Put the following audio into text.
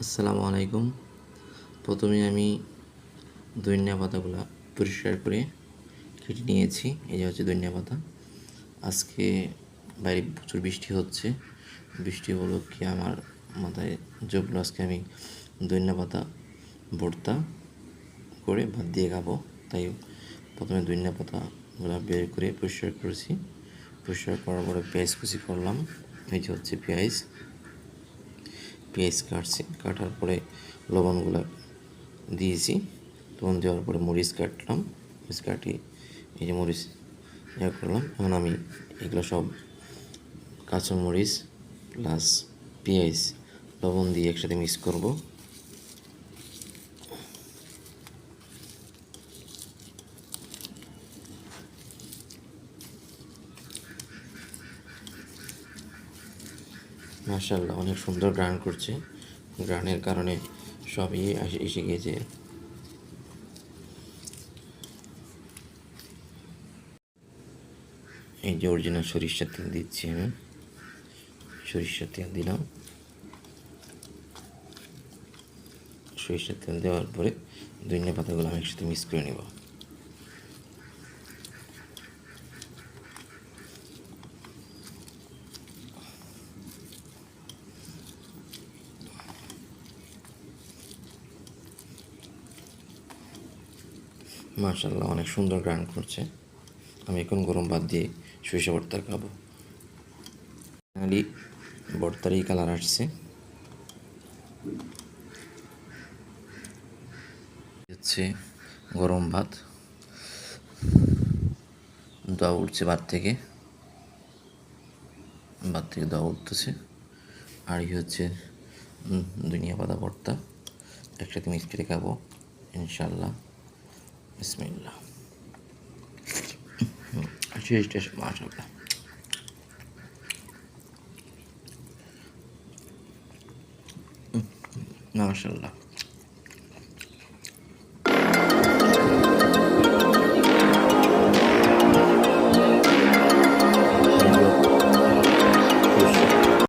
আসসালামু আলাইকুম। প্রথমে আমি ধনিয়া পাতাগুলো পরিষ্কার করে কেটে নিয়েছি। এই যে হচ্ছে ধনিয়া পাতা। আজকে বাইরে প্রচুর বৃষ্টি হচ্ছে। বৃষ্টি হলো কি আমার মাথায় জবলো আজকে আমি ধনিয়া পাতা ভর্তা করে ভাত দিয়ে খাব। তাই প্রথমে ধনিয়া পাতাগুলো বের করে পরিষ্কার করেছি। পরিষ্কার করার পরে পেঁয়াজ কুচি করলাম। এই যে হচ্ছে পেঁয়াজ। পেঁয়াজ কাটছি কাটার পরে লবণগুলো দিয়েছি। লবণ দেওয়ার পরে মরিচ কাটলাম। মরিচ কাটি এই যে মরিচ ইয়ে করলাম। এখন আমি এগুলো সব কাঁচা মরিচ প্লাস পেঁয়াজ লবণ দিয়ে একসাথে মিক্স করব। মার্শাল্লাহ অনেক সুন্দর গান করছে। গানের কারণে সবই এসে গিয়েছে এই যে অরিজিনাল সরিষার তেল দিচ্ছি আমি। সরিষার তেল দিলাম। সরিষার তেল দেওয়ার পরে ধনিয়া পাতাগুলো আমি একসাথে মিক্স করে নেব। মার্শাল্লাহ অনেক সুন্দর গান করছে। আমি এখন গরম ভাত দিয়ে সরিষা ভর্তা খাব। ফাইনালি ভর্তারই কালার আসছে। হচ্ছে গরম ভাত। দোয়া উঠছে ভাত থেকে। ভাত থেকে দোয়া উঠতেছে। আর এই হচ্ছে দুনিয়া পাতা ভর্তা। একসাথে মিক্স করে খাব ইনশাল্লাহ বিসমিল্লাহ শেষ মাশাল্লাহ মাশাল্লাহ